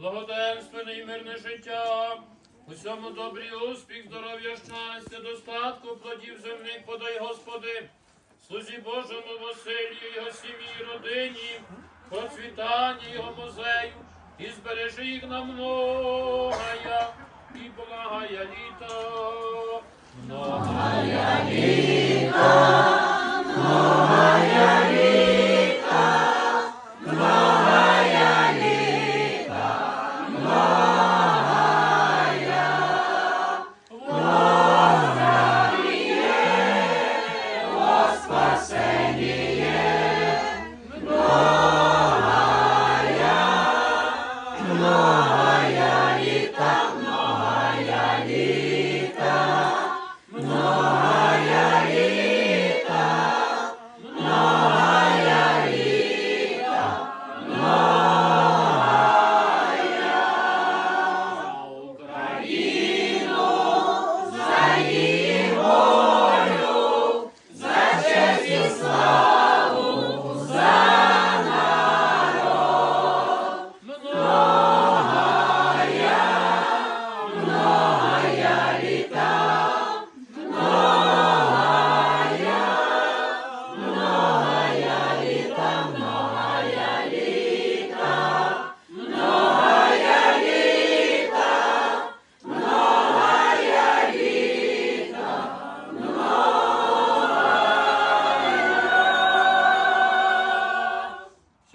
благоденственне і мирне життя. Усьому добрі успіх, здоров'я, щастя, достатку, плодів земних подай, Господи, слузі Божому Василію, його сім'ї, і родині, процвітання його музею, і збережи їх на многая і благая літа. Многая літа.